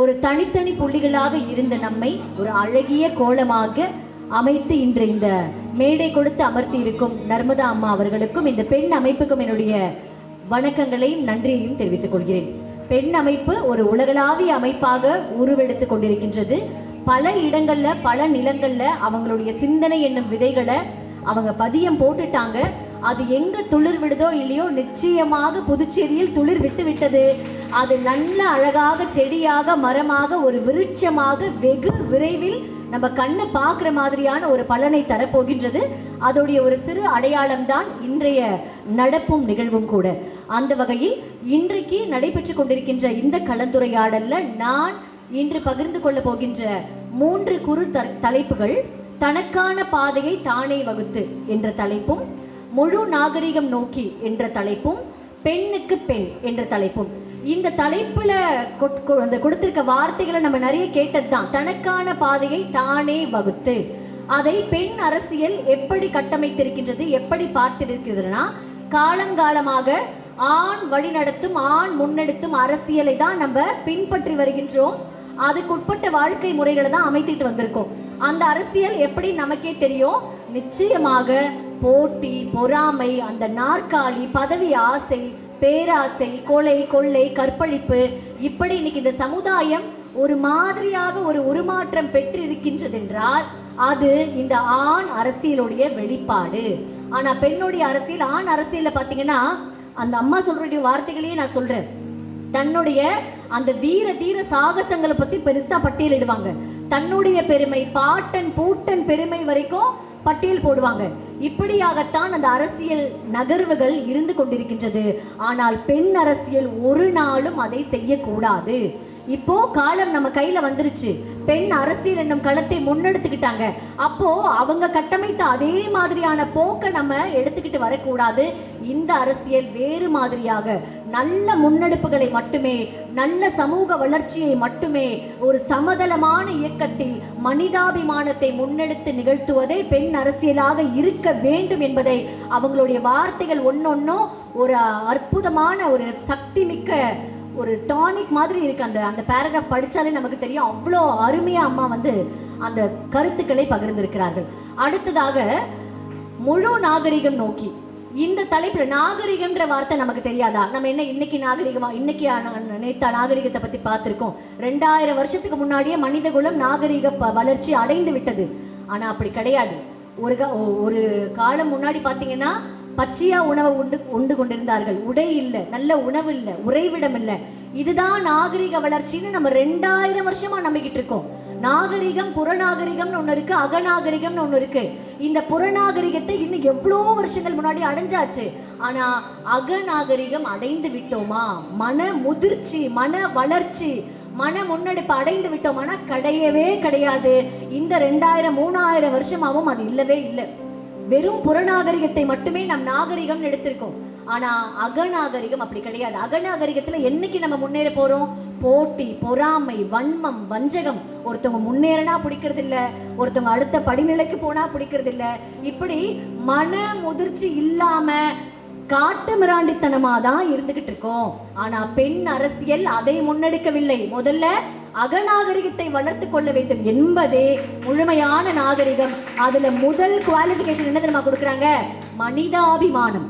ஒரு தனித்தனி புள்ளிகளாக இருந்த நம்மை ஒரு அழகிய கோலமாக அமைத்து இன்று இந்த மேடை கொடுத்து அமர்த்தி இருக்கும் நர்மதா அம்மா அவர்களுக்கும் இந்த பெண் அமைப்புக்கும் என்னுடைய வணக்கங்களையும் நன்றியையும் தெரிவித்துக் கொள்கிறேன். பெண் அமைப்பு ஒரு உலகளாவிய அமைப்பாக உருவெடுத்து கொண்டிருக்கின்றது. பல இடங்களில் பல நிலங்களில் அவங்களுடைய சிந்தனை என்னும் விதைகளை அவங்க பதியம் போட்டுட்டாங்க. அது எங்க துளிர் விடுதோ இல்லையோ நிச்சயமாக புதுச்சேரியில் துளிர் விட்டு விட்டது. அது நல்ல அழகாக செடியாக மரமாக ஒரு விருட்சமாக வெகு விரைவில் நம்ம கண்ணு பார்க்குற மாதிரியான ஒரு பலனை தரப்போகின்றது. அதோடைய ஒரு சிறு அடையாளம் தான் இன்றைய நடப்பும் நிகழ்வும் கூட. அந்த வகையில் இன்றைக்கு நடைபெற்று கொண்டிருக்கின்ற இந்த கலந்துரையாடல்ல நான் இன்று பகிர்ந்து கொள்ள போகின்ற மூன்று குறு த- தலைப்புகள் தனக்கான பாதையை தானே வகுத்து என்ற தலைப்பும் முழு நாகரிகம் நோக்கி என்ற தலைப்பும் பெண்ணுக்கு பெண் என்ற தலைப்பும். இந்த தலைப்புல கொட்- அந்த கொடுத்திருக்க வார்த்தைகளை நம்ம நிறைய கேட்டது தான் தனக்கான பாதையை தானே வகுத்து அதை பெண் அரசியல் எப்படி கட்டமைத்திருக்கின்றது எப்படி பார்த்திருக்கிறதுனா காலங்காலமாக ஆண் வழிநடத்தும் ஆண் முன்னெடுத்தும் அரசியலை தான் நம்ம பின்பற்றி வருகின்றோம். அதுக்குட்பட்ட வாழ்க்கை முறைகளை தான் அமைத்திட்டு வந்திருக்கோம். அந்த அரசியல் எப்படி நமக்கே தெரியும்? நிச்சயமாக போட்டி பொறாமை அந்த நாற்காலி பதவி ஆசை பேராசை கொலை கொள்ளை கற்பழிப்பு இப்படி இன்னைக்கு இந்த சமுதாயம் ஒரு மாதிரியாக ஒரு உருமாற்றம் பெற்று என்றால் அது இந்த ஆண் அரசியலுடைய வெளிப்பாடு. ஆனா பெண்ணுடைய அரசியல் ஆண் அரசியல பாத்தீங்கன்னா அந்த அம்மா சொல்ற வார்த்தைகளையே நான் சொல்றேன். தன்னுடைய அந்த வீர தீர சாகசங்களை பத்தி பெருசா பட்டியலிடுவாங்க. தன்னுடைய பெருமை பாட்டன் பூட்டன் பெருமை வரைக்கும் பட்டியல் போடுவாங்க. இப்படியாகத்தான் அந்த அரசியல் நகர்வுகள் இருந்து கொண்டிருக்கின்றது. ஆனால் பெண் அரசியல் ஒரு நாளும் அதை செய்யக்கூடாது. இப்போ காலம் நம்ம கையில வந்துருச்சு. பெண் அரசியல் என்னும் களத்தை முன்னெடுத்துக்கிட்டாங்க. அப்போ அவங்க கட்டமைத்த அதே மாதிரியான போக்கை நம்ம எடுத்துக்கிட்டு வரக்கூடாது. இந்த அரசியல் வேறு மாதிரியாக. நல்ல முன்னெடுப்புகளை மட்டுமே நல்ல சமூக வளர்ச்சியை மட்டுமே ஒரு சமதளமான இயக்கத்தில் மனிதாபிமானத்தை முன்னெடுத்து நிகழ்த்துவதே பெண் அரசியலாக இருக்க வேண்டும் என்பதை அவங்களுடைய வார்த்தைகள் ஒன்னொன்னும் ஒரு அற்புதமான ஒரு சக்தி மிக்க ஒரு டானிக் மாதிரி இருக்கு. அந்த அந்த பேராகிராஃப் படித்தாலே நமக்கு தெரியும். அவ்வளோ அருமையா அம்மா வந்து அந்த கருத்துக்களை பகிர்ந்திருக்கிறார்கள். அடுத்ததாக முழு நாகரிகம் நோக்கி. இந்த தலைப்புல நாகரிகம்ன்ற வார்த்தை நமக்கு தெரியாதா? நம்ம என்ன இன்னைக்கு நாகரிகமா? இன்னைக்கு நேத்தா நாகரிகத்தை பத்தி பார்த்திருக்கோம். ரெண்டாயிரம் வருஷத்துக்கு முன்னாடியே மனித குலம் நாகரிக ப- வளர்ச்சி அடைந்து விட்டது. ஆனா அப்படி கிடையாது. ஒரு ஒ- ஒரு காலம் முன்னாடி பாத்தீங்கன்னா பச்சையா உணவை உண்டு உண்டு கொண்டிருந்தார்கள். உடை இல்லை நல்ல உணவு இல்லை உறைவிடம் இல்லை. இதுதான் நாகரிக வளர்ச்சின்னு நம்ம ரெண்டாயிரம் வருஷமா நம்பிக்கிட்டு இருக்கோம். நாகரிகம் புறநாகரிகம்னு ஒன்று இருக்கு அகநாகரிகம்னு ஒன்று இருக்கு. இந்த புறநாகரிகத்தை இன்னும் எவ்வளோ வருஷங்கள் முன்னாடி அடைஞ்சாச்சு? ஆனால் அகநாகரிகம் அடைந்து விட்டோமா? மன முதிர்ச்சி மன வளர்ச்சி மன முன்னெடுப்பு அடைந்து விட்டோமானா கிடையவே கிடையாது. இந்த ரெண்டாயிரம் மூணாயிரம் வருஷமாகவும் அது இல்லவே இல்லை. வெறும் புறநாகரிகத்தை மட்டுமே நம் நாகரிகம் எடுத்திருக்கோம். ஆனா அகநாகரிகம் அப்படி கிடையாது. அகநாகரிகத்துல என்னைக்கு நம்ம முன்னேற போறோம்? போட்டி பொறாமை வன்மம் வஞ்சகம். ஒருத்தவங்க முன்னேறனா பிடிக்கிறது இல்ல ஒருத்தவங்க அடுத்த படிநிலைக்கு போனா பிடிக்கிறது இல்ல இப்படி மன முதிர்ச்சி இல்லாம காட்டுமிராண்டித்தனமா தான் இருந்துகிட்டு இருக்கோம். ஆனா பெண் அரசியல் அதை முன்னெடுக்கவில்லை. முதல்ல அகநாகரிகத்தை வளர்த்து கொள்ள வேண்டும் என்பதே முழுமையான நாகரிகம். அதுல முதல் குவாலிஃபிகேஷன் என்ன தெரியுமா கொடுக்குறாங்க? மனிதாபிமானம்.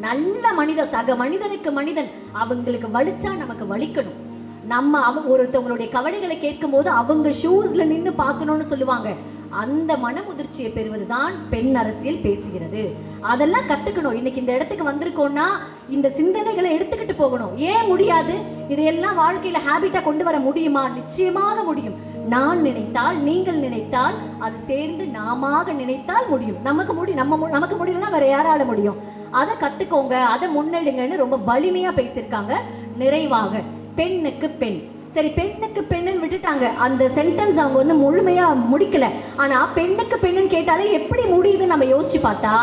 நல்ல மனித சக மனிதனுக்கு மனிதன். அவங்களுக்கு வலிச்சா நமக்கு வலிக்கணும். நம்ம அவங்க ஒருத்தவங்களுடைய கவலைகளை கேட்கும் போது அவங்க ஷூஸ்ல நின்று பார்க்கணும்னு சொல்லுவாங்க. அந்த மனமுதிர்ச்சியை பெறுவதுதான் பெண் அரசியல் பேசுகிறது. அதெல்லாம் கத்துக்கணும். இன்னைக்கு இந்த இடத்துக்கு வந்திருக்கோம்னா இந்த சிந்தனைகளை எடுத்துக்கிட்டு போகணும். ஏன் முடியாது? இதையெல்லாம் வாழ்க்கையில ஹாபிட்டா கொண்டு வர முடியுமா? நிச்சயமாக முடியும். நான் நினைத்தால் நீங்கள் நினைத்தால் அது சேர்ந்து நாமாக நினைத்தால் முடியும். நமக்கு முடி நம்ம நமக்கு முடியலன்னா வேற யாரால முடியும்? அதை கத்துக்கோங்க. அதை முன்னெடுங்கன்னு ரொம்ப வலிமையா பேசியிருக்காங்க. நிறைவாக. பெண்ணுக்கு பெண். சரி பெண்ணுக்கு பெண்ணுன்னு விட்டுட்டாங்க. அந்த சென்டென்ஸ் அவங்க வந்து முழுமையா முடிக்கல. ஆனா பெண்ணுக்கு பெண்ணுன்னு கேட்டாலே எப்படி முடியுதுன்னு நம்ம யோசிச்சு பார்த்தா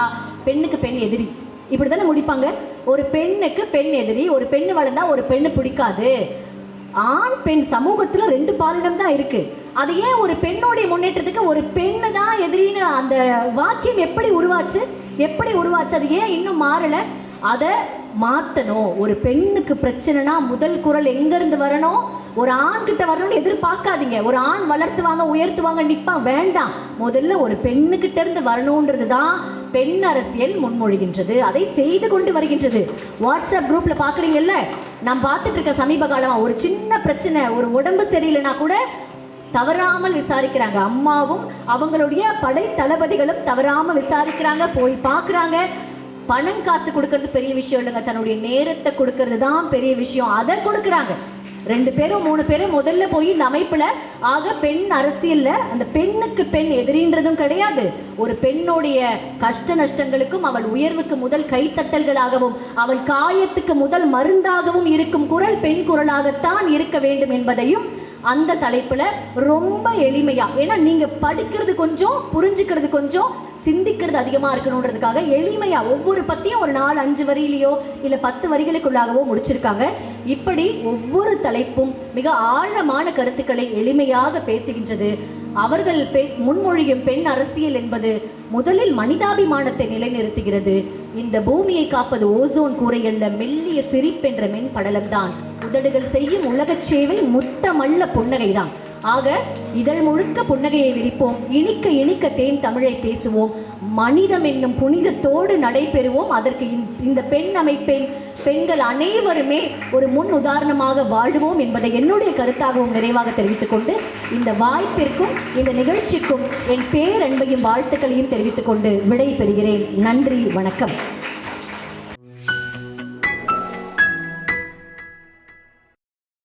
பெண்ணுக்கு பெண் எதிரி. இப்படிதானே முடிப்பாங்க? ஒரு பெண்ணுக்கு பெண் எதிரி ஒரு பெண்ணு வளர்ந்தா ஒரு பெண்ணு பிடிக்காது. ஆண் பெண் சமூகத்துல ரெண்டு பாலிடம் தான் இருக்கு. அது ஏன் ஒரு பெண்ணுடைய முன்னேற்றத்துக்கு ஒரு பெண்ணு தான் எதிரின்னு அந்த வாக்கியம் எப்படி உருவாச்சு? எப்படி உருவாச்சு? அது ஏன் இன்னும் மாறல? அதை மாற்றணும் ஒரு பெண்ணுக்கு பிரச்சனைனா முதல் குரல் எங்கேருந்து வரணும்? ஒரு ஆண் கிட்ட வரணும்னு எதிர்பார்க்காதீங்க. ஒரு ஆண் வளர்த்துவாங்க உயர்த்துவாங்க நிற்பான் வேண்டாம். முதல்ல ஒரு பெண்ணுக்கிட்ட இருந்து வரணுன்றது தான் பெண் அரசியல் முன்மொழிகின்றது. அதை செய்து கொண்டு வருகின்றது. வாட்ஸ்அப் குரூப்பில் பார்க்குறீங்கல்ல? நான் பார்த்துட்டு இருக்க சமீப காலமாக ஒரு சின்ன பிரச்சனை ஒரு உடம்பு சரியில்லைனா கூட தவறாமல் விசாரிக்கிறாங்க. அம்மாவும் அவங்களுடைய படை தளபதிகளும் தவறாமல் விசாரிக்கிறாங்க போய் பார்க்குறாங்க. பணம் காசு கொடுக்கறது பெரிய விஷயம் இல்லைங்க. தன்னுடைய நேரத்தை கொடுக்கறது தான் பெரிய விஷயம். அதை கொடுக்குறாங்க. ரெண்டு பேரும் மூணு பேரும் முதல்ல போய் இந்த அமைப்புல ஆக பெண் அரசியல்ல அந்த பெண்ணுக்கு பெண் எதிரின்றதும் கிடையாது. ஒரு பெண்ணுடைய கஷ்ட நஷ்டங்களுக்கும் அவள் உயர்வுக்கு முதல் கைத்தட்டல்களாகவும் அவள் காயத்துக்கு முதல் மருந்தாகவும் இருக்கும் குரல் பெண் குரலாகத்தான் இருக்க வேண்டும் என்பதையும் அந்த தலைப்புல ரொம்ப எளிமையா ஏன்னா நீங்க படிக்கிறது கொஞ்சம் புரிஞ்சுக்கிறது கொஞ்சம் சிந்திக்கிறது அதிகமாக இருக்கணுன்றதுக்காக எளிமையாக ஒவ்வொரு பத்தியும் ஒரு நாலு அஞ்சு வரியிலையோ இல்லை பத்து வரிகளுக்குள்ளாகவோ முடிச்சிருக்காங்க. இப்படி ஒவ்வொரு தலைப்பும் மிக ஆழமான கருத்துக்களை எளிமையாக பேசுகின்றது. அவர்கள் பெண் முன்மொழியும் பெண் அரசியல் என்பது முதலில் மனிதாபிமானத்தை நிலைநிறுத்துகிறது. இந்த பூமியை காப்பது ஓசோன் கூரையல்ல மெல்லிய சிரிப்பென்ற மென் படலம்தான் உதடுகள் செய்யும் உலகச் சேவை முத்தமல்ல புன்னகைதான். ஆக இதழ் முழுக்க புன்னகையை விரிப்போம். இனிக்க இனிக்க தேன் தமிழை பேசுவோம். மனிதம் என்னும் புனிதத்தோடு நடைபெறுவோம். அதற்கு இந்த- இந்த பெண் அமைப்பின் பெண்கள் அனைவருமே ஒரு முன் உதாரணமாக வாழ்வோம் என்பதை என்னுடைய கருத்தாகவும் நிறைவாக தெரிவித்துக் கொண்டு இந்த வாய்ப்பிற்கும் இந்த நிகழ்ச்சிக்கும் என் பேரன்பையும் வாழ்த்துக்களையும் தெரிவித்துக் கொண்டு விடை பெறுகிறேன் நன்றி வணக்கம்.